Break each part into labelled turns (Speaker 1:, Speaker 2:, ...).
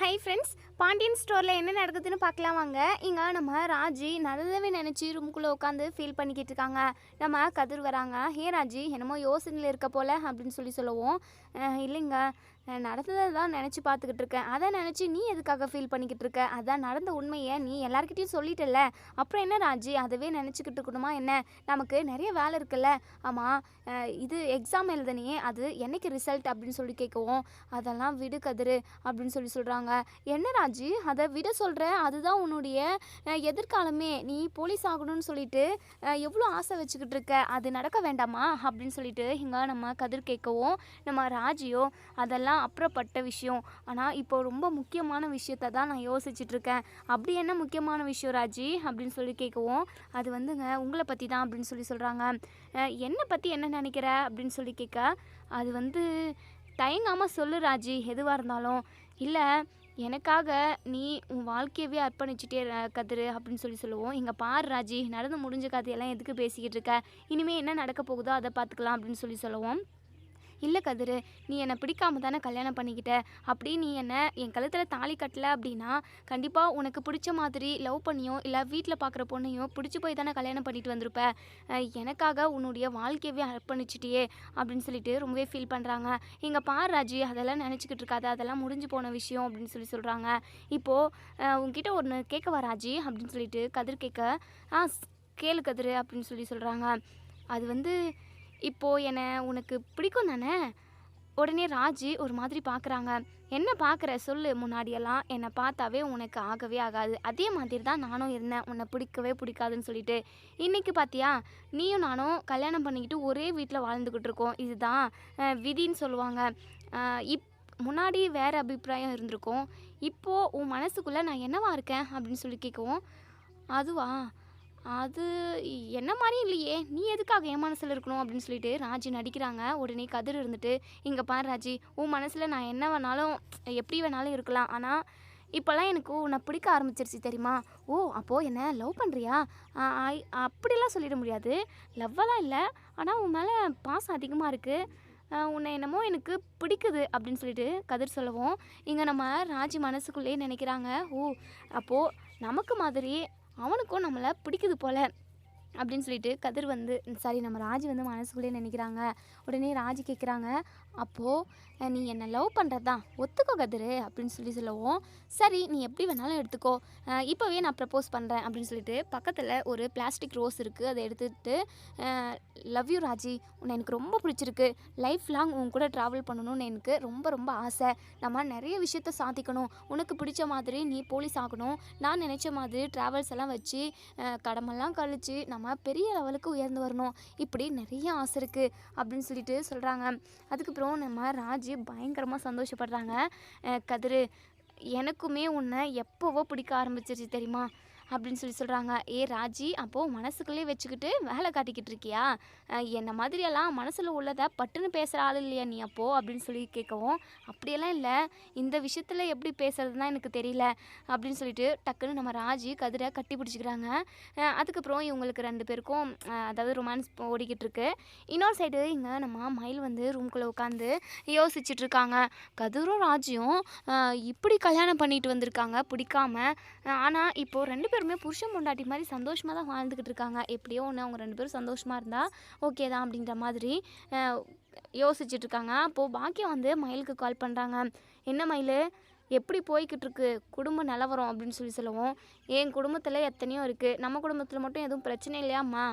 Speaker 1: Hi friends Pandian ஸ்டோரில் என்ன நடக்குதுன்னு பார்க்கலாம் வாங்க. இங்கே நம்ம ராஜி நல்லதவே நினச்சி ரூம்குள்ளே உட்காந்து ஃபீல் பண்ணிக்கிட்டு இருக்காங்க. நம்ம கதிர் வராங்க. ஹே ராஜி என்னமோ யோசனையில் இருக்க போல அப்படின்னு சொல்லி சொல்லுவோம். இல்லைங்க. நடந்ததை தான் நினச்சி பார்த்துக்கிட்டு இருக்கேன். அதை நினச்சி நீ எதுக்காக ஃபீல் பண்ணிக்கிட்டு இருக்க? அதான் நடந்த உண்மையை நீ எல்லாருக்கிட்டையும் சொல்லிட்டல அப்புறம் என்ன ராஜி? அதவே நினச்சிக்கிட்டு இருக்கணுமா என்ன? நமக்கு நிறைய வேலை இருக்குல்ல. ஆமாம் இது எக்ஸாம் எழுதனையே அது என்னைக்கு ரிசல்ட் அப்படின்னு சொல்லி கேட்கவும் அதெல்லாம் விடு கதிரு அப்படின்னு சொல்லி சொல்கிறாங்க என்ன ராஜி? அதை விட சொல்கிற அதுதான் உன்னுடைய எதிர்காலமே. நீ போலீஸ் ஆகணும்னு சொல்லிட்டு எவ்வளோ ஆசை வச்சுக்கிட்டு இருக்க? அது நடக்க வேண்டாமா? அப்படின்னு சொல்லிட்டு இங்கே நம்ம கதிர் கேட்கவும் நம்ம ராஜியோ அதெல்லாம் அப்புறப்பட்ட விஷயம். ஆனால் இப்போ ரொம்ப முக்கியமான விஷயத்தை தான் நான் யோசிச்சுட்டு இருக்கேன் அப்படி என்ன முக்கியமான விஷயம் ராஜி? அப்படின்னு சொல்லி கேட்கவும் அது வந்துங்க உங்களை பற்றி தான் அப்படின்னு சொல்லி சொல்கிறாங்க என்னை பற்றி என்ன நினைக்கிற? அப்படின்னு சொல்லி கேட்க அது வந்து தயங்காமல் சொல்லு ராஜி எதுவாக இருந்தாலும். இல்லை எனக்காக நீ உன் வாழ்க்கையவே அர்ப்பணிச்சிட்டே கதிரு அப்படின்னு சொல்லி சொல்லுவோம். இங்கே பாரு ராஜி நடந்து முடிஞ்ச கதையெல்லாம் எதுக்கு பேசிக்கிட்டு இருக்க? இனிமேல் என்ன நடக்க போகுதோ அதை பார்த்துக்கலாம் அப்படின்னு சொல்லி சொல்லுவோம். இல்லை கதிரு நீ என்னை பிடிக்காம தானே கல்யாணம் பண்ணிக்கிட்ட? அப்படி நீ என்னை என் கழுத்தில் தாலி கட்டல அப்படின்னா கண்டிப்பாக உனக்கு பிடிச்ச மாதிரி லவ் பண்ணியோ இல்லை வீட்டில் பார்க்குற பொண்ணையோ பிடிச்சி போய் தானே கல்யாணம் பண்ணிட்டு வந்திருப்ப? எனக்காக உன்னுடைய வாழ்க்கையவே அர்ப்பணிச்சிட்டியே அப்படின்னு சொல்லிட்டு ரொம்பவே ஃபீல் பண்ணுறாங்க இங்கே பார் ராஜி அதெல்லாம் நினச்சிக்கிட்டு இருக்காது அதெல்லாம் முடிஞ்சு போன விஷயம் அப்படின்னு சொல்லி சொல்கிறாங்க இப்போது உங்ககிட்ட ஒன்று கேட்கவா ராஜி? அப்படின்னு சொல்லிட்டு கதிர் கேட்க ஆ ஸ்- கேளு கதிர் அப்படின்னு சொல்லி சொல்கிறாங்க அது வந்து இப்போது என்னை உனக்கு பிடிக்கும் தானே? உடனே ராஜி ஒரு மாதிரி பார்க்குறாங்க என்ன பார்க்குற சொல்லு. முன்னாடியெல்லாம் என்னை பார்த்தாவே உனக்கு ஆகவே ஆகாது. அதே மாதிரி தான் நானும் இருந்தேன். உன்னை பிடிக்கவே பிடிக்காதுன்னு சொல்லிட்டு. இன்றைக்கி பார்த்தியா நீயும் நானும் கல்யாணம் பண்ணிக்கிட்டு ஒரே வீட்டில் வாழ்ந்துக்கிட்டு இருக்கோம். இதுதான் விதின்னு சொல்லுவாங்க. இப் முன்னாடி வேறு அபிப்பிராயம் இருந்திருக்கும். இப்போது உன் மனசுக்குள்ளே நான் என்னவா இருக்கேன்? அப்படின்னு சொல்லி கேட்கவும் அதுவா? அது என்ன மாதிரி இல்லையே. நீ எதுக்காக என் மனசில் இருக்கணும் அப்படின்னு சொல்லிட்டு ராஜி நடிக்கிறாங்க. உடனே கதிர் இருந்துட்டு இங்கே பாரு ராஜி உன் மனசில் நான் என்ன வேணாலும் எப்படி வேணாலும் இருக்கலாம். ஆனால் இப்போல்லாம் எனக்கு உன்னை பிடிக்க ஆரம்பிச்சிருச்சு தெரியுமா? ஓ அப்போது என்ன லவ் பண்ணுறியா அப்படிலாம் சொல்லிட முடியாது. லவ்வெல்லாம் இல்லை. ஆனால் உன் மேலே பாசம் அதிகமாக இருக்குது உன்னை என்னமோ எனக்கு பிடிக்குது. அப்படின்னு சொல்லிட்டு கதிர் சொல்லவும் இங்கே நம்ம ராஜி மனசுக்குள்ளேயே நினைக்கிறாங்க. ஓ அப்போது நமக்கு மாதிரி அவனுக்கும் நம்மளை பிடிக்குது போல். அப்படின்னு சொல்லிட்டு கதிர் வந்து சாரி நம்ம ராஜி வந்து மனசுக்குள்ளேயே நினைக்கிறாங்க. உடனே ராஜி கேட்குறாங்க அப்போது நீ என்னை லவ் பண்ணுறதா ஒத்துக்கோ கதிரு அப்படின்னு சொல்லி சொல்லவும் சரி நீ எப்படி வேணாலும் எடுத்துக்கோ. இப்போவே நான் ப்ரப்போஸ் பண்ணுறேன் அப்படின்னு சொல்லிட்டு பக்கத்தில் ஒரு பிளாஸ்டிக் ரோஸ் இருக்குது அதை எடுத்துகிட்டு லவ் யூ ராஜி உன்னை எனக்கு ரொம்ப பிடிச்சிருக்கு. லைஃப் லாங் உன் கூட ட்ராவல் பண்ணணும்னு எனக்கு ரொம்ப ரொம்ப ஆசை. நம்ம நிறைய விஷயத்த சாதிக்கணும். உனக்கு பிடிச்ச மாதிரி நீ போலீஸ் ஆகணும். நான் நினச்ச மாதிரி ட்ராவல்ஸ் எல்லாம் வச்சு கடமெல்லாம் கழித்து நம்ம பெரிய லெவலுக்கு உயர்ந்து வரணும். இப்படி நிறைய ஆசை இருக்குது அப்படின்னு சொல்லிட்டு சொல்கிறாங்க அதுக்கு அதுக்கப்புறம் நம்ம ராஜி பயங்கரமாக சந்தோஷப்படுறாங்க. கதிரு எனக்குமே உன்னை எப்போவோ பிடிக்க ஆரம்பிச்சிருச்சு தெரியுமா? அப்படின்னு சொல்லி சொல்கிறாங்க ஏ ராஜி அப்போது மனசுக்குள்ளே வச்சுக்கிட்டு வேலை காட்டிக்கிட்டு இருக்கியா? என்னை மாதிரியெல்லாம் மனசில் உள்ளதை பட்டுன்னு பேசுகிற ஆள் இல்லையா நீ அப்போது அப்படின்னு சொல்லி கேட்கவும் அப்படியெல்லாம் இல்லை. இந்த விஷயத்தில் எப்படி பேசுகிறதுனா எனக்கு தெரியல. அப்படின்னு சொல்லிட்டு டக்குன்னு நம்ம ராஜி கதிரை கட்டி பிடிச்சிக்கிறாங்க. அதுக்கப்புறம் இவங்களுக்கு ரெண்டு பேருக்கும் அதாவது ரொமான்ஸ் ஓடிக்கிட்டு இருக்கு. இன்னொரு சைடு இங்கே நம்ம மயில் வந்து ரூம்குள்ளே உட்காந்து யோசிச்சுட்டு இருக்காங்க. கதிரும் ராஜியும் இப்படி கல்யாணம் பண்ணிட்டு வந்திருக்காங்க பிடிக்காம. ஆனால் இப்போது ரெண்டு பேரும் புருஷன் பொண்டாட்டி மாதிரி சந்தோஷமாக தான் வாழ்ந்துக்கிட்டு இருக்காங்க. எப்படியோ ஒன்று அவங்க ரெண்டு பேரும் சந்தோஷமாக இருந்தால் ஓகே தான் அப்படின்ற மாதிரி யோசிச்சுட்டு இருக்காங்க. அப்போது பாக்கியம் வந்து மயிலுக்கு கால் பண்ணுறாங்க என்ன மயில்? எப்படி போய்கிட்டு இருக்கு? குடும்ப நிலவரம் அப்படின்னு சொல்லி சொல்லுவோம். என் குடும்பத்தில் எத்தனையோ இருக்குது நம்ம குடும்பத்தில் மட்டும் எதுவும் பிரச்சனை இல்லையாம்மா?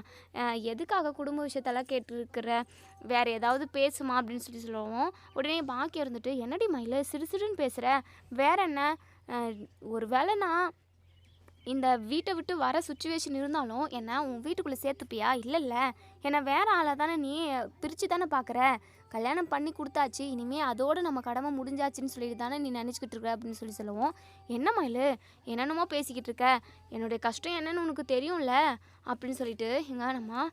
Speaker 1: எதுக்காக குடும்ப விஷயத்தெல்லாம் கேட்டுருக்குற? வேறு ஏதாவது பேசுமா அப்படின்னு சொல்லி சொல்லுவோம். உடனே பாக்கியம் இருந்துட்டு என்னடி மயில் சிறு சிறுன்னு பேசுகிற வேற என்ன? ஒரு வேளை நான் இந்த வீட்டை விட்டு வர சுச்சுவேஷன் இருந்தாலும் என்ன உன் வீட்டுக்குள்ளே சேர்த்துப்பியா? இல்லைல்ல. என்னை வேற ஆளை தானே நீ பிரித்து தானே பார்க்குற கல்யாணம் பண்ணி கொடுத்தாச்சு. இனிமேல் அதோடு நம்ம கடமை முடிஞ்சாச்சுன்னு சொல்லிட்டு தானே நீ நினச்சிக்கிட்டு இருக்க? அப்படின்னு சொல்லி சொல்லுவோம். என்ன இல்லை என்னென்னமோ பேசிக்கிட்டு இருக்க? என்னுடைய கஷ்டம் என்னன்னு உனக்கு தெரியும்ல? அப்படின்னு சொல்லிட்டு இங்கே நம்ம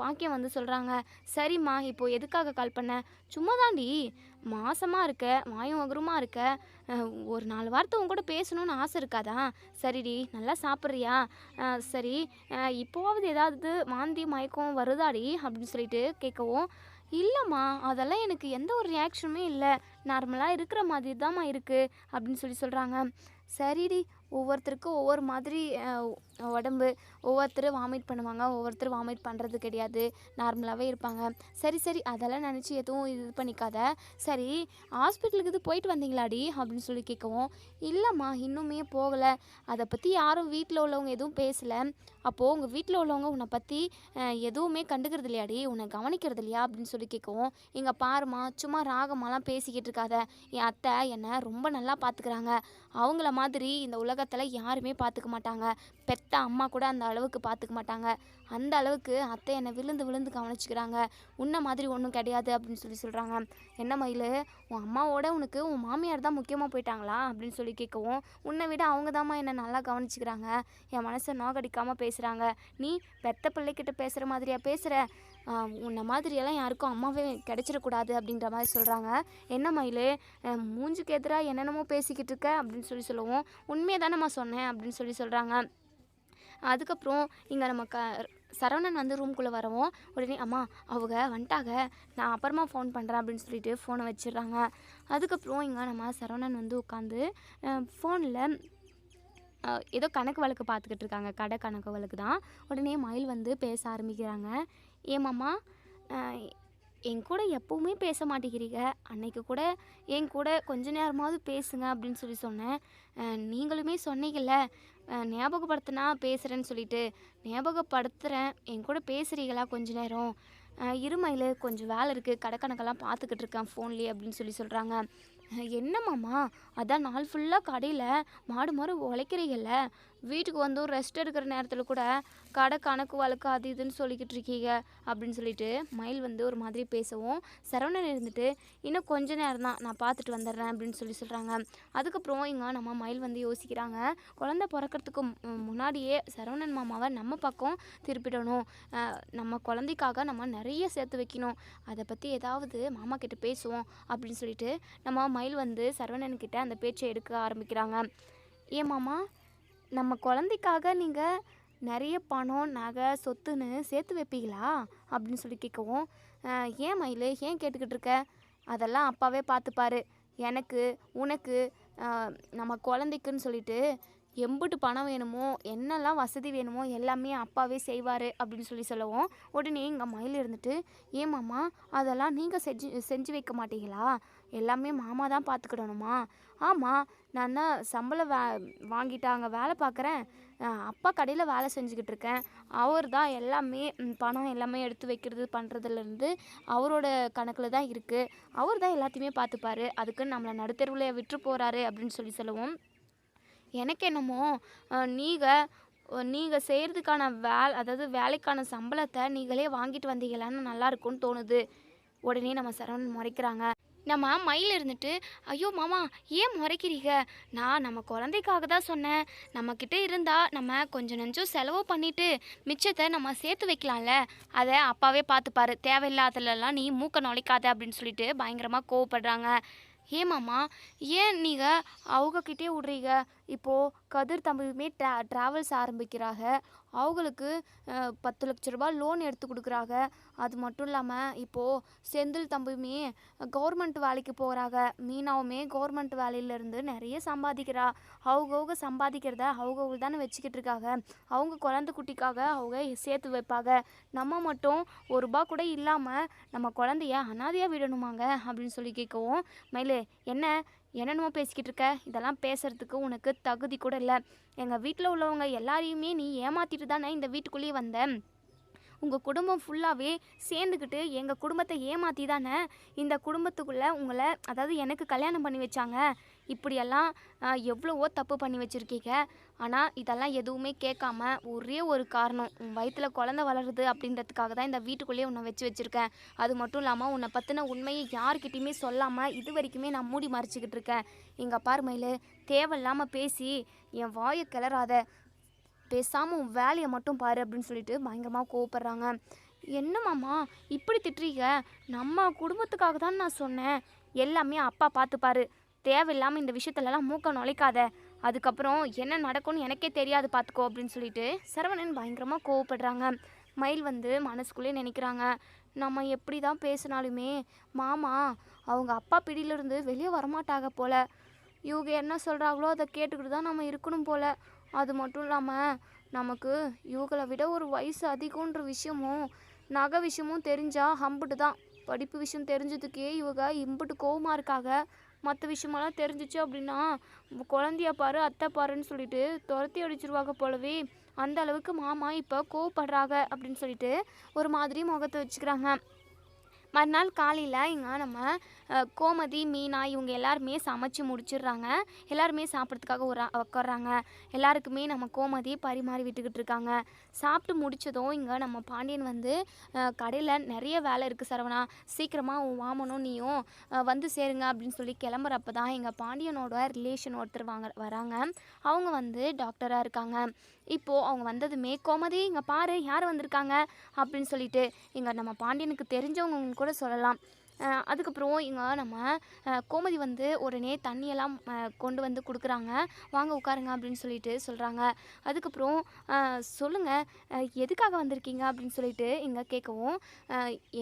Speaker 1: பாக்கியம் வந்து சொல்கிறாங்க சரிம்மா இப்போ எதுக்காக கால் பண்ண? சும்மா தாண்டி மாசமாக இருக்க மாயம் வகுரமாக இருக்க ஒரு நாலு வார்த்தை உன் கூட பேசணும்னு ஆசை இருக்காதா? சரிடி நல்லா சாப்பிட்றியா? சரி இப்போவாவது ஏதாவது வாந்தி மயக்கம் வருதாடி? அப்படின்னு சொல்லிட்டு கேட்கவும் இல்லைம்மா அதெல்லாம் எனக்கு எந்த ஒரு ரியாக்ஷனுமே இல்லை. நார்மலாக இருக்கிற மாதிரி தான்மா இருக்குது அப்படின்னு சொல்லி சொல்கிறாங்க சரிடி ஒவ்வொருத்தருக்கும் ஒவ்வொரு மாதிரி உடம்பு ஒவ்வொருத்தர் வாமிட் பண்ணுவாங்க. ஒவ்வொருத்தர் வாமிட் பண்ணுறது கிடையாது. நார்மலாகவே இருப்பாங்க. சரி சரி அதெல்லாம் நினச்சி எதுவும் இது பண்ணிக்காத. சரி ஹாஸ்பிட்டலுக்கு இது போயிட்டு வந்தீங்களாடி? அப்படின்னு சொல்லி கேட்கவும் இல்லைம்மா இன்னுமே போகலை. அதை பற்றி யாரும் வீட்டில் உள்ளவங்க எதுவும் பேசலை. அப்போது உங்கள் வீட்டில் உள்ளவங்க உன்னை பற்றி எதுவுமே கண்டுக்கிறது இல்லையாடி? உன்னை கவனிக்கிறது இல்லையா? அப்படின்னு சொல்லி கேட்கவும் இங்கே பாருமா சும்மா ராகமாலாம் பேசிக்கிட்டு இருக்காத. என் அத்தை என்னை ரொம்ப நல்லா பார்த்துக்கிறாங்க அவங்கள மாதிரி இந்த உலகத்தில் யாருமே பார்த்துக்க மாட்டாங்க. பெத்த அம்மா கூட அந்த அளவுக்கு பார்த்துக்க மாட்டாங்க. அந்த அளவுக்கு அத்தை என்னை விழுந்து விழுந்து கவனிச்சுக்கிறாங்க. உன்ன மாதிரி ஒன்றும் கிடையாது அப்படின்னு சொல்லி சொல்கிறாங்க என்ன மயில்? உன் அம்மாவோட உனக்கு உன் மாமியார் தான் முக்கியமாக போயிட்டாங்களா? அப்படின்னு சொல்லி கேட்கவும் உன்னை விட அவங்க தாம்மா என்னை நல்லா கவனிச்சுக்கிறாங்க. என் மனசை நோகடிக்காமல் பேசுகிறாங்க நீ பெத்த பிள்ளைக்கிட்ட பேசுகிற மாதிரியா பேசுகிற உன்னை மாதிரியெல்லாம் யாருக்கும் அம்மாவே கிடச்சிடக்கூடாது அப்படின்ற மாதிரி சொல்கிறாங்க என்ன மயில்? மூஞ்சுக்கு எதிராக என்னென்னமோ பேசிக்கிட்டு இருக்க அப்படின்னு சொல்லி சொல்லவும். உண்மையை தானேம்மா சொன்னேன் அப்படின்னு சொல்லி சொல்கிறாங்க அதுக்கப்புறம் இங்கே நம்ம க சரவணன் வந்து ரூம்குள்ளே வரவும் உடனே அம்மா அவங்க வந்துட்டாங்க. நான் அப்புறமா ஃபோன் பண்ணுறேன் அப்படின்னு சொல்லிட்டு ஃபோனை வச்சிடுறாங்க. அதுக்கப்புறம் இங்கே நம்ம சரவணன் வந்து உட்காந்து ஃபோனில் ஏதோ கணக்கு வழக்கு பார்த்துக்கிட்டு இருக்காங்க. கடை கணக்கு வழக்கு தான். உடனே மயில் வந்து பேச ஆரம்பிக்கிறாங்க. ஏமாம்மா அஹ், என் கூட எப்பவுமே பேச மாட்டேங்கிறீங்க. அன்னைக்கு கூட என் கூட கொஞ்ச நேரமாவது பேசுங்க அப்படின்னு சொல்லி சொன்னேன். நீங்களுமே சொன்னீங்கல்ல ஞாபகப்படுத்தினா பேசுகிறேன்னு சொல்லிட்டு. ஞாபகப்படுத்துகிறேன் என் கூட பேசுகிறீங்களா கொஞ்ச நேரம்? இருமையில் கொஞ்சம் வேலை இருக்குது கடை கணக்கெல்லாம் பார்த்துக்கிட்டு இருக்கேன் ஃபோன்லேயே அப்படின்னு சொல்லி சொல்கிறாங்க என்னம்மாம்மா அதான் நாள் ஃபுல்லாக கடையில் மாடு மாடு உழைக்கிறீங்கல்ல வீட்டுக்கு வந்தும் ரெஸ்ட் எடுக்கிற நேரத்தில் கூட கடை கணக்கு வழக்கு அது இதுன்னு சொல்லிக்கிட்டு இருக்கீங்க அப்படின்னு சொல்லிட்டு மயில் வந்து ஒரு மாதிரி பேசவும் சரவணன் இருந்துட்டு இன்னும் கொஞ்ச நேரம் தான் நான் பார்த்துட்டு வந்துடுறேன் அப்படின்னு சொல்லி சொல்கிறாங்க அதுக்கப்புறம் இங்கே நம்ம மயில் வந்து யோசிக்கிறாங்க குழந்தை பிறக்கறதுக்கு மு- முன்னாடியே சரவணன் மாமாவை நம்ம பக்கம் திருப்பிடணும். நம்ம குழந்தைக்காக நம்ம நிறைய சேர்த்து வைக்கணும். அதை பற்றி ஏதாவது மாமா கிட்ட பேசுவோம் அப்படின்னு சொல்லிட்டு நம்ம மயில் வந்து சரவணன் கிட்ட அந்த பேச்சை எடுக்க ஆரம்பிக்கிறாங்க. ஏன் மாமா நம்ம குழந்தைக்காக நீங்கள் நிறைய பணம் நகை சொத்துன்னு சேர்த்து வைப்பீங்களா? அப்படின்னு சொல்லி கேட்கவும் ஏன் மயில்? ஏன் கேட்டுக்கிட்டு இருக்க? அதெல்லாம் அப்பாவே பார்த்துப்பாரு. எனக்கு உனக்கு நம்ம குழந்தைக்குன்னு சொல்லிட்டு எம்புட்டு பணம் வேணுமோ என்னெல்லாம் வசதி வேணுமோ எல்லாமே அப்பாவே செய்வார். அப்படின்னு சொல்லி சொல்லுவோம் உடனே இங்கே மயில் இருந்துட்டு ஏன் மாமா அதெல்லாம் நீங்கள் செஞ்சு செஞ்சு வைக்க மாட்டீங்களா? எல்லாமே மாமா தான் பார்த்துக்கிடணுமா? ஆமாம் நான் தான் சம்பளம் வே வாங்கிட்டு அங்கே வேலை பார்க்குறேன் அப்பா கடையில் வேலை செஞ்சுக்கிட்டு இருக்கேன். அவர் தான் எல்லாமே பணம் எல்லாமே எடுத்து வைக்கிறது பண்ணுறதுலேருந்து அவரோட கணக்கில் தான் இருக்குது அவர் தான் எல்லாத்தையுமே பார்த்துப்பாரு அதுக்குன்னு நம்மளை நடுத்தருவில் விட்டு போகிறாரு அப்படின்னு சொல்லி சொல்லுவோம். எனக்கு என்னமோ நீங்கள் நீங்கள் செய்கிறதுக்கான வேல் அதாவது வேலைக்கான சம்பளத்தை நீங்களே வாங்கிட்டு வந்தீங்களான்னு நல்லாயிருக்கும்னு தோணுது. உடனே நம்ம சரவணன் முறைக்கிறாங்க. நம்ம மயில் இருந்துட்டு ஐயோ மாமா ஏன் முறைக்கிறீங்க? நான் நம்ம குழந்தைக்காக தான் சொன்னேன். நம்மக்கிட்ட இருந்தால் நம்ம கொஞ்சம் நெஞ்சம் செலவு பண்ணிட்டு மிச்சத்தை நம்ம சேர்த்து வைக்கலாம்ல. அதை அப்பாவே பார்த்துப்பாரு. தேவையில்லாதலெல்லாம் நீ மூக்க நுழைக்காத அப்படின்னு சொல்லிட்டு பயங்கரமாக கோவப்படுறாங்க. ஏமாம்மா ஏன் நீங்கள் அவங்கக்கிட்டே விட்றீங்க? இப்போது கதிர் தம்பியுமே ட்ரா ட்ராவல்ஸ் ஆரம்பிக்கிறாங்க அவங்களுக்கு பத்து லட்ச ரூபா லோன் எடுத்து கொடுக்குறாங்க அது மட்டும் இல்லாமல் இப்போது செந்தில் தம்பியுமே கவர்மெண்ட் வேலைக்கு போகிறாங்க மீனாவுமே கவர்மெண்ட் வேலையிலேருந்து நிறைய சம்பாதிக்கிறா. அவங்கவுங்க சம்பாதிக்கிறத அவங்கவுங்க தானே வச்சுக்கிட்டு இருக்காங்க அவங்க குழந்த குட்டிக்காக அவங்க சேர்த்து வைப்பாங்க நம்ம மட்டும் ஒரு ரூபா கூட இல்லாமல் நம்ம குழந்தைய அனாதையாக விடணுமாங்க அப்படின்னு சொல்லி கேட்கவும் மயிலு என்ன என்னென்னமோ பேசிக்கிட்டு இருக்க? இதெல்லாம் பேசுகிறதுக்கு உனக்கு தகுதி கூட இல்லை. எங்கள் வீட்டில் உள்ளவங்க எல்லாரையுமே நீ ஏமாத்திட்டு தானே இந்த வீட்டுக்குள்ளேயே வந்த? உங்கள் குடும்பம் ஃபுல்லாகவே சேர்ந்துக்கிட்டு எங்கள் குடும்பத்தை ஏமாற்றி தானே? இந்த குடும்பத்துக்குள்ளே உங்களை அதாவது எனக்கு கல்யாணம் பண்ணி வச்சாங்க. இப்படியெல்லாம் எவ்வளவோ தப்பு பண்ணி வச்சுருக்கீங்க. ஆனால் இதெல்லாம் எதுவுமே கேட்காம ஒரே ஒரு காரணம் உன் வயிற்றில் குழந்தை வளருது அப்படின்றதுக்காக தான் இந்த வீட்டுக்குள்ளேயே உன்னை வச்சு வச்சுருக்கேன். அது மட்டும் இல்லாமல் உன்னை பற்றின உண்மையை யார்கிட்டயுமே சொல்லாமல் இது வரைக்குமே நான் மூடி மறைச்சிக்கிட்டு இருக்கேன். எங்கள் அப்பா மயில் தேவையில்லாமல் பேசி என் வாயை கிளறாத. பேசாமல் உன் வேலையை மட்டும் பாரு அப்படின்னு சொல்லிட்டு பயங்கரமாக கோவப்படுறாங்க. என்ன மாமா இப்படி திட்டுறீங்க? நம்ம குடும்பத்துக்காக தான் நான் சொன்னேன். எல்லாமே அப்பா பார்த்துப்பாரு. தேவையில்லாமல் இந்த விஷயத்துலலாம் மூக்க நுழைக்காத. அதுக்கப்புறம் என்ன நடக்கும்னு எனக்கே தெரியாது பார்த்துக்கோ அப்படின்னு சொல்லிட்டு சரவணன் பயங்கரமாக கோவப்படுறாங்க. மயில் வந்து மனசுக்குள்ளே நினைக்கிறாங்க. நம்ம எப்படி தான் பேசினாலுமே மாமா அவங்க அப்பா பிடியிலிருந்து வெளியே வரமாட்டாங்க போல். இவங்க என்ன சொல்கிறாங்களோ அதை கேட்டுக்கிட்டு தான் நம்ம இருக்கணும் போல். அது மட்டும் இல்லாமல் நமக்கு இவங்களை விட ஒரு வயசு அதிகன்ற விஷயமும் நகை விஷயமும் தெரிஞ்சால் ஹம்புட்டு தான் படிப்பு விஷயம் தெரிஞ்சதுக்கே இவங்க இம்புட்டு கோவமாக இருக்காங்க. மற்ற விஷயமெல்லாம் தெரிஞ்சிச்சு அப்படின்னா குழந்தைய பாரு அத்தை பாருன்னு சொல்லிட்டு துரத்தி அடிச்சிருவாங்க போலவே அந்த அளவுக்கு மாமா இப்போ கோவப்படுறாங்க அப்படின்னு சொல்லிட்டு ஒரு மாதிரி முகத்தை வச்சுக்கிறாங்க. மறுநாள் காலையில் இங்கே நம்ம கோமதி மீனா இவங்க எல்லாருமே சமைச்சு முடிச்சிடுறாங்க. எல்லாருமே சாப்பிட்றதுக்காக ஒரு உட்காடுறாங்க எல்லாருக்குமே நம்ம கோமதி பரிமாறி விட்டுக்கிட்டு இருக்காங்க. சாப்பிட்டு முடிச்சதும் இங்கே நம்ம பாண்டியன் வந்து கடையில் நிறைய வேலை இருக்குது சரவணா. சீக்கிரமாக உன் வாமனும் நீயும் வந்து சேருங்க அப்படின்னு சொல்லி கிளம்புறப்ப தான் எங்கள் பாண்டியனோட ரிலேஷன் ஒருத்தர் வாங்க வராங்க. அவங்க வந்து டாக்டராக இருக்காங்க. இப்போது அவங்க வந்ததுமே கோமதி இங்கே பாரு யார் வந்திருக்காங்க? அப்படின்னு சொல்லிட்டு இங்கே நம்ம பாண்டியனுக்கு தெரிஞ்சவங்க கூட சொல்லலாம். அதுக்கப்புறம் இங்கே நம்ம கோமதி வந்து உடனே தண்ணியெல்லாம் கொண்டு வந்து கொடுக்குறாங்க. வாங்க உட்காருங்க அப்படின்னு சொல்லிட்டு சொல்கிறாங்க அதுக்கப்புறம் சொல்லுங்கள் எதுக்காக வந்திருக்கீங்க? அப்படின்னு சொல்லிட்டு இங்கே கேட்கவும்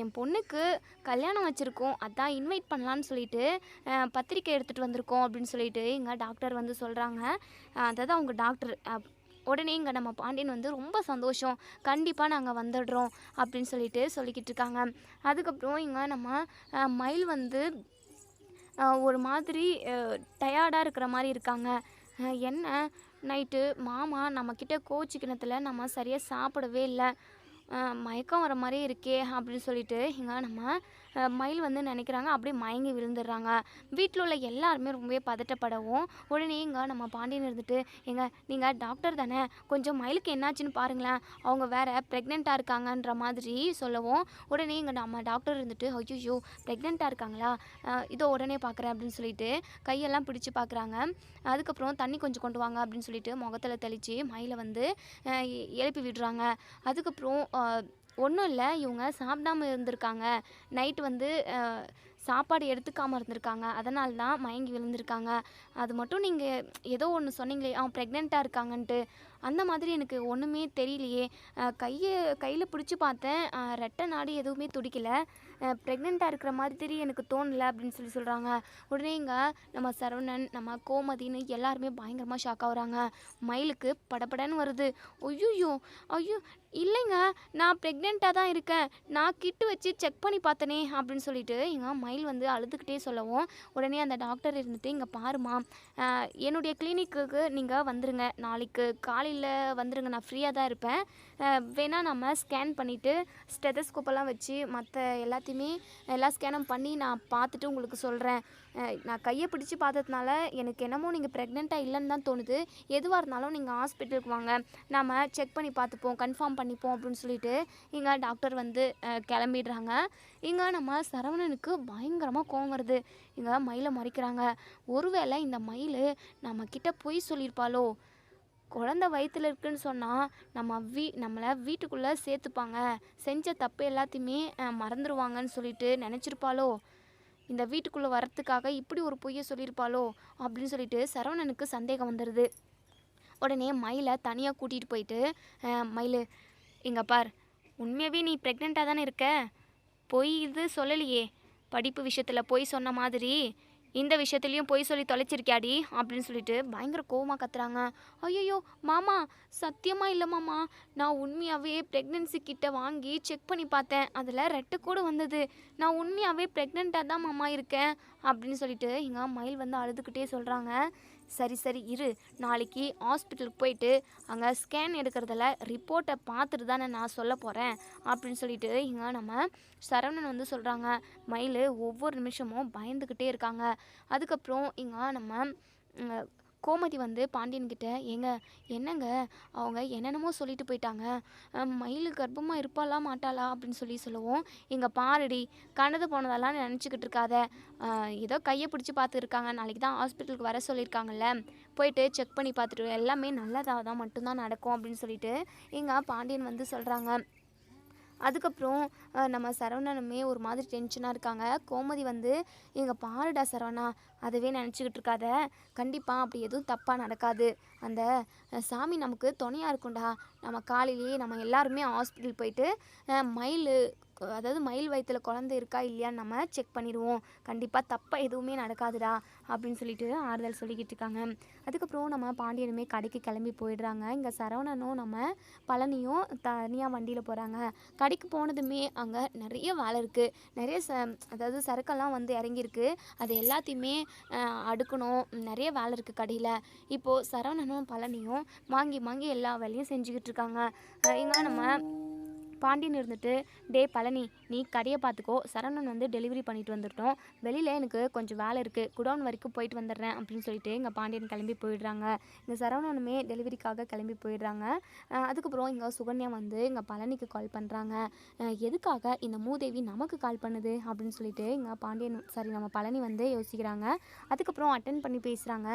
Speaker 1: என் பொண்ணுக்கு கல்யாணம் வச்சுருக்கோம். அதான் இன்வைட் பண்ணலான்னு சொல்லிட்டு பத்திரிக்கை எடுத்துகிட்டு வந்திருக்கோம் அப்படின்னு சொல்லிட்டு இங்கே டாக்டர் வந்து சொல்கிறாங்க அதாவது அவங்க டாக்டர் உடனே இங்கே நம்ம பாண்டியன் வந்து ரொம்ப சந்தோஷம். கண்டிப்பாக நாங்கள் வந்துடுறோம் அப்படின்னு சொல்லிட்டு சொல்லிக்கிட்டு இருக்காங்க. அதுக்கப்புறம் இங்கே நம்ம மயில் வந்து ஒரு மாதிரி டயர்டாக இருக்கிற மாதிரி இருக்காங்க. என்ன? நைட்டு மாமா நம்மக்கிட்ட கோச்சிக்கிணத்துல நம்ம சரியாக சாப்பிடவே இல்லை. மயக்கம் வர மாதிரி இருக்கே அப்படின்னு சொல்லிட்டு இங்கே நம்ம மயில் வந்து நினைக்கிறாங்க. அப்படியே மயங்கி விழுந்துடுறாங்க. வீட்டில் உள்ள எல்லாருமே ரொம்பவே பதட்டப்படவும் உடனே இங்கே நம்ம பாண்டியன் இருந்துட்டு எங்க நீங்கள் டாக்டர் தானே? கொஞ்சம் மயிலுக்கு என்னாச்சுன்னு பாருங்களேன். அவங்க வேற ப்ரெக்னெண்ட்டாக இருக்காங்கன்ற மாதிரி சொல்லவும் உடனே இங்கே நம்ம டாக்டர் இருந்துட்டு ஐயோ ப்ரெக்னெண்ட்டாக இருக்காங்களா? இதோ உடனே பார்க்குறேன் அப்படின்னு சொல்லிட்டு கையெல்லாம் பிடிச்சி பார்க்குறாங்க அதுக்கப்புறம் தண்ணி கொஞ்சம் கொண்டு வாங்க அப்படின்னு சொல்லிட்டு முகத்தில் தெளித்து மயிலை வந்து எழுப்பி விடுறாங்க. அதுக்கப்புறம் ஒன்றும் இல்லை. இவங்க சாப்பிடாம இருந்திருக்காங்க. நைட்டு வந்து சாப்பாடு எடுத்துக்காமல் இருந்திருக்காங்க. அதனால தான் மயங்கி விழுந்திருக்காங்க. அது மட்டும் நீங்கள் ஏதோ ஒன்று சொன்னீங்களே அவன் ப்ரெக்னெண்ட்டாக இருக்காங்கன்ட்டு. அந்த மாதிரி எனக்கு ஒன்றுமே தெரியலையே. கையை கையில் பிடிச்சி பார்த்தேன். ரெட்டை நாடு எதுவுமே துடிக்கல. ப்ரெக்னெண்ட்டாக இருக்கிற மாதிரி எனக்கு தோணலை அப்படின்னு சொல்லி சொல்கிறாங்க உடனே இங்கே நம்ம சரவணன் நம்ம கோமதின்னு எல்லாருமே பயங்கரமாக ஷாக் ஆகுறாங்க மயிலுக்கு படபடன்னு வருது. ஐயோ ஐயோ இல்லைங்க நான் ப்ரெக்னெண்ட்டாக தான் இருக்கேன். நான் கிட்டு வச்சு செக் பண்ணி பார்த்தனே அப்படின்னு சொல்லிட்டு எங்கள் மயில் வந்து அழுதுகிட்டே சொல்லவும் உடனே அந்த டாக்டர் இருந்துட்டு இங்கே பாருமா என்னுடைய கிளினிக்குக்கு நீங்கள் வந்துருங்க. நாளைக்கு காலையில் வந்துருங்க. நான் ஃப்ரீயாக தான் இருப்பேன். வேணால் நம்ம ஸ்கேன் பண்ணிவிட்டு ஸ்டெதஸ்கோப்பெல்லாம் வச்சு மற்ற எல்லாத்தையுமே எல்லா ஸ்கேனும் பண்ணி நான் பார்த்துட்டு உங்களுக்கு சொல்கிறேன் நான் கையை பிடிச்சி பார்த்ததுனால எனக்கு என்னமோ நீங்கள் ப்ரெக்னெண்ட்டாக இல்லைன்னு தான் தோணுது. எதுவாக இருந்தாலும் நீங்கள் ஹாஸ்பிட்டலுக்கு வாங்க. நம்ம செக் பண்ணி பார்த்துப்போம் கன்ஃபார்ம் பண்ணிப்போம் அப்படின்னு சொல்லிட்டு இங்கே டாக்டர் வந்து கிளம்பிடுறாங்க. இங்கே நம்ம சரவணனுக்கு பயங்கரமாக கோவம் வருது. இங்கே மயிலை மறைக்கிறாங்க. ஒருவேளை இந்த மயில் நம்ம கிட்ட பொய் சொல்லியிருப்பாளோ? குழந்த வயிற்றுல இருக்குன்னு சொன்னால் நம்ம வீ நம்மளை வீட்டுக்குள்ளே சேர்த்துப்பாங்க. செஞ்ச தப்பு எல்லாத்தையுமே மறந்துடுவாங்கன்னு சொல்லிட்டு நினச்சிருப்பாளோ? இந்த வீட்டுக்குள்ளே வரத்துக்காக இப்படி ஒரு பொய்யை சொல்லியிருப்பாளோ அப்படின்னு சொல்லிட்டு சரவணனுக்கு சந்தேகம் வந்துடுது உடனே மயிலை தனியாக கூட்டிகிட்டு போயிட்டு மயில் இங்கே பார் உண்மையாகவே நீ ப்ரெக்னெண்ட்டாக தானே இருக்க? பொய் இது சொல்லலையே. படிப்பு விஷயத்தில் பொய் சொன்ன மாதிரி இந்த விஷயத்துலையும் பொய் சொல்லி தொலைச்சிருக்கியாடி? அப்படின்னு சொல்லிட்டு பயங்கர கோவமாக கத்துறாங்க. ஐயோ மாமா சத்தியமாக இல்லை மாமா. நான் உண்மையாகவே ப்ரெக்னென்சி கிட்ட வாங்கி செக் பண்ணி பார்த்தேன். அதில் ரெட்டு கூட வந்தது. நான் உண்மையாகவே ப்ரெக்னெண்ட்டாக தான் மாமா இருக்கேன். அப்படின்னு சொல்லிட்டு எங்கள் மயில் வந்து அழுதுகிட்டே சொல்கிறாங்க சரி சரி இரு. நாளைக்கு ஹாஸ்பிட்டலுக்கு போயிட்டு அங்கே ஸ்கேன் எடுக்கிறதுல ரிப்போர்ட்டை பார்த்துட்டு தானே நான் சொல்ல போகிறேன் அப்படின்னு சொல்லிட்டு இங்கே நம்ம சரவணன் வந்து சொல்கிறாங்க மயில் ஒவ்வொரு நிமிஷமும் பயந்துக்கிட்டே இருக்காங்க. அதுக்கப்புறம் இங்கே நம்ம கோமதி வந்து பாண்டியன்கிட்ட ஏங்க என்னங்க? அவங்க என்னென்னமோ சொல்லிட்டு போயிட்டாங்க. மயில் கர்ப்பமாக இருப்பாளா மாட்டாளா? அப்படின்னு சொல்லி சொல்லுவோம் இங்கே பாருடி கனது போனதெல்லாம் நினச்சிக்கிட்டு இருக்காத. ஏதோ கையை பிடிச்சி பார்த்துருக்காங்க. நாளைக்கு தான் ஹாஸ்பிட்டலுக்கு வர சொல்லியிருக்காங்கல்ல. போயிட்டு செக் பண்ணி பார்த்துட்டு எல்லாமே நல்லதாக தான் மட்டும்தான் நடக்கும். அப்படின்னு சொல்லிட்டு இங்கே பாண்டியன் வந்து சொல்கிறாங்க அதுக்கப்புறம் நம்ம சரவணனுமே ஒரு மாதிரி டென்ஷனாக இருக்காங்க. கோமதி வந்து எங்கள் பாருடா சரவணா அதுவே நினச்சிக்கிட்டு இருக்காத. கண்டிப்பாக அப்படி எதுவும் தப்பாக நடக்காது. அந்த சாமி நமக்கு துணையாக இருக்கும்டா. நம்ம காலையிலேயே நம்ம எல்லாருமே ஹாஸ்பிட்டல் போயிட்டு மயில் அதாவது மயில் வயிற்றுல குழந்தை இருக்கா இல்லையான்னு நம்ம செக் பண்ணிடுவோம். கண்டிப்பாக தப்பாக எதுவுமே நடக்காதுடா அப்படின்னு சொல்லிட்டு ஆறுதல் சொல்லிக்கிட்டு இருக்காங்க. அதுக்கப்புறம் நம்ம பாண்டியனுமே கடைக்கு கிளம்பி போயிடுறாங்க. இங்கே சரவணனும் நம்ம பழனியும் தனியாக வண்டியில் போகிறாங்க கடைக்கு போனதுமே அங்கே நிறைய வேலை இருக்குது நிறைய ச அதாவது சரக்கெல்லாம் வந்து இறங்கியிருக்கு. அது எல்லாத்தையுமே அடுக்கணும். நிறைய வேலை இருக்குது கடையில். இப்போது சரவணனும் பழனியும் வாங்கி வாங்கி எல்லா வேலையும் செஞ்சுக்கிட்டு இருக்காங்க. இங்கே நம்ம பாண்டியன் இருந்துட்டு டே பழனி நீ கடையை பார்த்துக்கோ. சரவணன் வந்து டெலிவரி பண்ணிட்டு வந்துட்டோம். வெளியில் எனக்கு கொஞ்சம் வேலை இருக்குது குடவுன் வரைக்கும் போயிட்டு வந்துடுறேன் அப்படின்னு சொல்லிட்டு இங்கே பாண்டியன் கிளம்பி போயிடுறாங்க. இங்கே சரவணனுமே டெலிவரிக்காக கிளம்பி போயிடுறாங்க. அதுக்கப்புறம் இங்கே சுகன்யா வந்து இங்கே பழனிக்கு கால் பண்ணுறாங்க எதுக்காக இந்த மூதேவி நமக்கு கால் பண்ணுது? அப்படின்னு சொல்லிட்டு இங்கே பாண்டியன் சாரி நம்ம பழனி வந்து யோசிக்கிறாங்க. அதுக்கப்புறம் அட்டன் பண்ணி பேசுகிறாங்க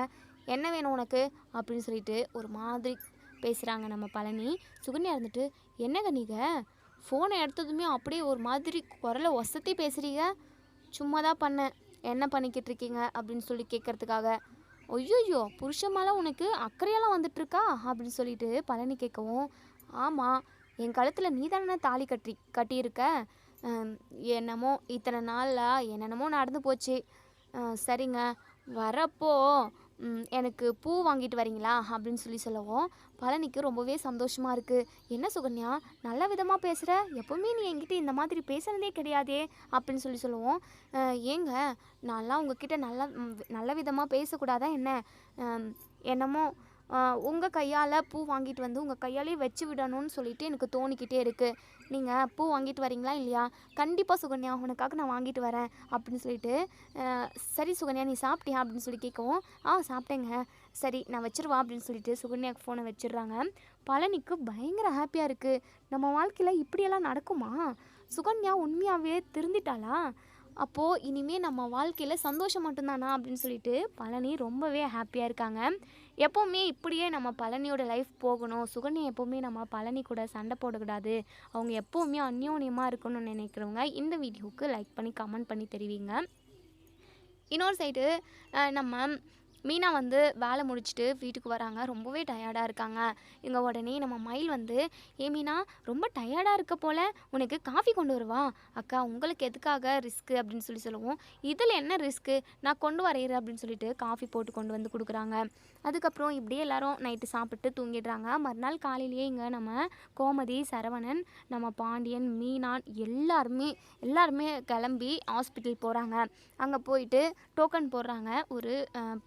Speaker 1: என்ன வேணும் உனக்கு? அப்படின்னு சொல்லிட்டு ஒரு மாதிரி பேசுகிறாங்க நம்ம பழனி. சுகன்யா இருந்துட்டு என்னங்க நீங்கள் ஃபோனை எடுத்ததுமே அப்படியே ஒரு மாதிரி குரலை ஒசத்தி பேசுகிறீங்க சும்மா தான் பண்ணேன் என்ன பண்ணிக்கிட்டு இருக்கீங்க? அப்படின்னு சொல்லி கேட்குறதுக்காக ஐயோ புருஷன் மேலே உனக்கு அக்கறையெல்லாம் வந்துட்டுருக்கா? அப்படின்னு சொல்லிட்டு பழனி கேட்கவும் ஆமாம் என் கழுத்தில் நீ தானே தாலி கட்டி கட்டியிருக்க? என்னமோ இத்தனை நாளில் என்னென்னமோ நடந்து போச்சு. சரிங்க. வரப்போ எனக்கு பூ வாங்கிட்டு வரீங்களா? அப்படின்னு சொல்லி சொல்லவும் பழனிக்கு ரொம்பவே சந்தோஷமாக இருக்குது என்ன சுகன்யா நல்ல விதமாக பேசுகிற எப்போவுமே நீ என்கிட்ட இந்த மாதிரி பேசுனதே கிடையாதே அப்படின்னு சொல்லி சொல்லுவோம் ஏங்க நான்லாம் உங்ககிட்ட நல்ல நல்ல விதமாக பேசக்கூடாதா என்ன? என்னமோ உங்கள் கையால் பூ வாங்கிட்டு வந்து உங்கள் கையாலே வச்சு விடணும்னு சொல்லிட்டு எனக்கு தோணிக்கிட்டே இருக்குது நீங்கள் பூ வாங்கிட்டு வரீங்களா இல்லையா? கண்டிப்பாக சுகன்யா உனக்காக நான் வாங்கிட்டு வரேன் அப்படின்னு சொல்லிட்டு சரி சுகன்யா நீ சாப்பிட்டியா அப்படின்னு சொல்லி கேட்கவும் ஆ சாப்பிட்டேங்க. சரி நான் வச்சிருவா அப்படின்னு சொல்லிட்டு சுகன்யாக்கு ஃபோனை வச்சிடுறாங்க. பழனிக்கு பயங்கர ஹாப்பியாக இருக்குது நம்ம வாழ்க்கையில் இப்படியெல்லாம் நடக்குமா? சுகன்யா உண்மையாகவே திருந்திட்டாளா? அப்போது இனிமேல் நம்ம வாழ்க்கையில் சந்தோஷம் மட்டும்தானா அப்படின்னு சொல்லிட்டு பழனி ரொம்பவே ஹாப்பியாக இருக்காங்க. எப்போவுமே இப்படியே நம்ம பழனியோட லைஃப் போகணும். சுகன்யா எப்போவுமே நம்ம பழனி கூட சண்டை போடக்கூடாது. அவங்க எப்போவுமே அந்யோன்யமாக இருக்கணும்னு நினைக்கிறவங்க இந்த வீடியோவுக்கு லைக் பண்ணி கமெண்ட் பண்ணி தெரிவிங்க. இன்னொரு சைடு நம்ம மீனா வந்து வேலை முடிச்சுட்டு வீட்டுக்கு வராங்க. ரொம்பவே டயர்டாக இருக்காங்க. இங்கே உடனே நம்ம மயில் வந்து ஏ மீனா ரொம்ப டயர்டாக இருக்க போல. உனக்கு காஃபி கொண்டு வருவா. அக்கா உங்களுக்கு எதுக்காக ரிஸ்க்கு அப்படின்னு சொல்லி சொல்லுவோம். இதில் என்ன ரிஸ்க்கு நான் கொண்டு வரைகிறேன் அப்படின்னு சொல்லிட்டு காஃபி போட்டு கொண்டு வந்து கொடுக்குறாங்க. அதுக்கப்புறம் இப்படியே எல்லாரும் நைட்டு சாப்பிட்டு தூங்கிடுறாங்க. மறுநாள் காலையிலேயே இங்கே நம்ம கோமதி சரவணன் நம்ம பாண்டியன் மீனான் எல்லாருமே எல்லாருமே கிளம்பி ஹாஸ்பிட்டல் போகிறாங்க அங்கே போயிட்டு டோக்கன் போடுறாங்க. ஒரு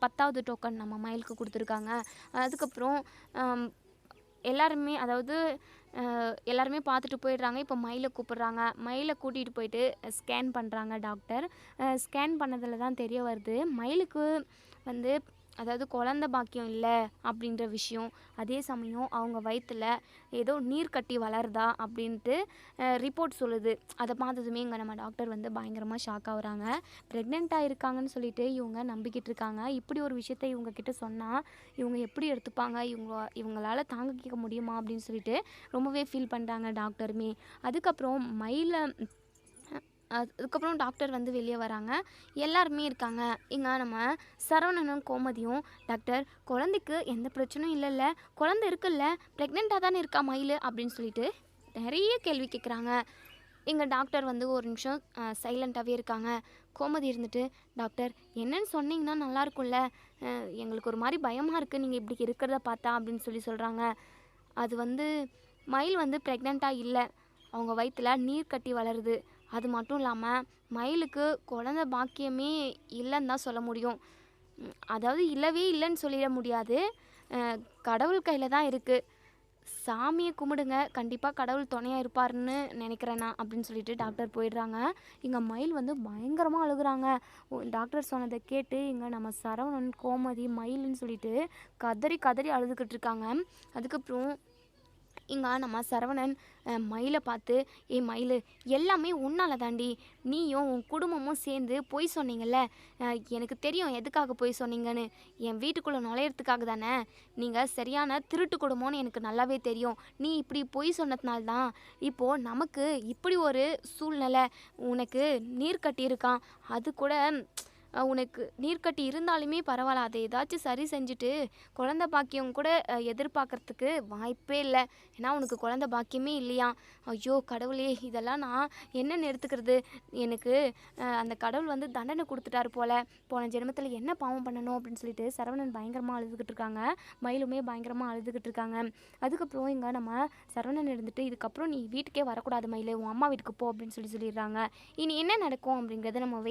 Speaker 1: பத்தாவது டோக்கன் நம்ம மயிலுக்கு கொடுத்துருக்காங்க. அதுக்கப்புறம் எல்லாருமே அதாவது எல்லாருமே பார்த்துட்டு போயிடுறாங்க. இப்போ மயிலை கூப்பிடுறாங்க. மயிலை கூட்டிகிட்டு போயிட்டு ஸ்கேன் பண்ணுறாங்க டாக்டர் ஸ்கேன் பண்ணதில் தான் தெரிய வருது. மயிலுக்கு வந்து அதாவது குழந்த பாக்கியம் இல்லை அப்படின்ற விஷயம். அதே சமயம் அவங்க வயிற்றில் ஏதோ நீர் கட்டி வளருதா அப்படின்ட்டு ரிப்போர்ட் சொல்லுது. அதை பார்த்ததுமே இங்கே நம்ம டாக்டர் வந்து பயங்கரமாக ஷாக் ஆகுறாங்க. ப்ரெக்னெண்ட்டாக இருக்காங்கன்னு சொல்லிட்டு இவங்க நம்பிக்கிட்டு இருக்காங்க. இப்படி ஒரு விஷயத்த இவங்க கிட்ட சொன்னால் இவங்க எப்படி எடுத்துப்பாங்க? இவங்க இவங்களால் தாங்கிக்க முடியுமா அப்படின்னு சொல்லிட்டு ரொம்பவே ஃபீல் பண்ணுறாங்க டாக்டருமே அதுக்கப்புறம் மயிலை அதுக்கப்புறம் டாக்டர் வந்து வெளியே வராங்க. எல்லாருமே இருக்காங்க. இங்கே நம்ம சரவணனும் கோமதியும் டாக்டர் குழந்தைக்கு எந்த பிரச்சனையும் இல்லைல்ல. குழந்தை இருக்குல்ல. ப்ரெக்னெண்ட்டாக தானே இருக்கா மயில்? அப்படின்னு சொல்லிட்டு நிறைய கேள்வி கேட்குறாங்க எங்கள் டாக்டர் வந்து ஒரு நிமிஷம் சைலண்ட்டாகவே இருக்காங்க. கோமதி இருந்துட்டு டாக்டர் என்னன்னு சொன்னீங்கன்னா நல்லாயிருக்கும்ல எங்களுக்கு ஒரு மாதிரி பயமாக இருக்குது நீங்கள் இப்படி இருக்கிறத பார்த்தா அப்படின்னு சொல்லி சொல்கிறாங்க அது வந்து மயில் வந்து ப்ரெக்னெண்ட்டாக இல்லை. அவங்க வயிற்றில் நீர் கட்டி வளருது. அது மட்டும் இல்லாமல் மயிலுக்கு குழந்த பாக்கியமே இல்லைன்னு தான் சொல்ல முடியும். அதாவது இல்லவே இல்லைன்னு சொல்லிட முடியாது. கடவுள் கையில் தான் இருக்குது சாமியை கும்பிடுங்க கண்டிப்பாக கடவுள் துணையாக இருப்பாருன்னு நினைக்கிறேன் நான் அப்படின்னு சொல்லிட்டு டாக்டர் போயிடுறாங்க. இங்கே மயில் வந்து பயங்கரமாக அழுகுறாங்க. டாக்டர் சொன்னதை கேட்டு இங்கே நம்ம சரவணன் கோமதி மயில்னு சொல்லிட்டு கதறி கதறி அழுதுகிட்டு இருக்காங்க. அதுக்கப்புறம் இங்கே நம்ம சரவணன் மயிலை பார்த்து ஏ மயில் எல்லாமே உன்னால் தாண்டி. நீயும் உன் குடும்பமும் சேர்ந்து பொய் சொன்னீங்கல்ல? எனக்கு தெரியும் எதுக்காக பொய் சொன்னீங்கன்னு. என் வீட்டுக்குள்ளே நுழையிறதுக்காக தானே. நீங்கள் சரியான திருட்டு குடும்பம்னு எனக்கு நல்லாவே தெரியும். நீ இப்படி பொய் சொன்னதுனால தான் இப்போது நமக்கு இப்படி ஒரு சூழ்நிலை உனக்கு நீர் கட்டியிருக்கான். அது கூட உனக்கு நீர்க்கட்டி இருந்தாலுமே பரவாயில்ல. அதை ஏதாச்சும் சரி செஞ்சுட்டு குழந்த பாக்கியம் கூட எதிர்பார்க்கறதுக்கு வாய்ப்பே இல்லை. ஏன்னா உனக்கு குழந்த பாக்கியமே இல்லையா? ஐயோ கடவுளே இதெல்லாம் நான் என்னென்னு எடுத்துக்கிறது எனக்கு அந்த கடவுள் வந்து தண்டனை கொடுத்துட்டாரு போல. போன ஜென்மத்தில் என்ன பாவம் பண்ணணும் அப்படின்னு சொல்லிட்டு சரவணன் பயங்கரமாக அழுதுகிட்டு இருக்காங்க. மயிலுமே பயங்கரமாக அழுதுகிட்டு இருக்காங்க. அதுக்கப்புறம் இங்கே நம்ம சரவணன் இருந்துட்டு இதுக்கப்புறம் நீ வீட்டுக்கே வரக்கூடாது மயிலு. உன் அம்மா வீட்டுக்கு போ அப்படின்னு சொல்லி சொல்லிடுறாங்க. இனி என்ன நடக்கும் அப்படிங்கிறத நம்ம வெயிட்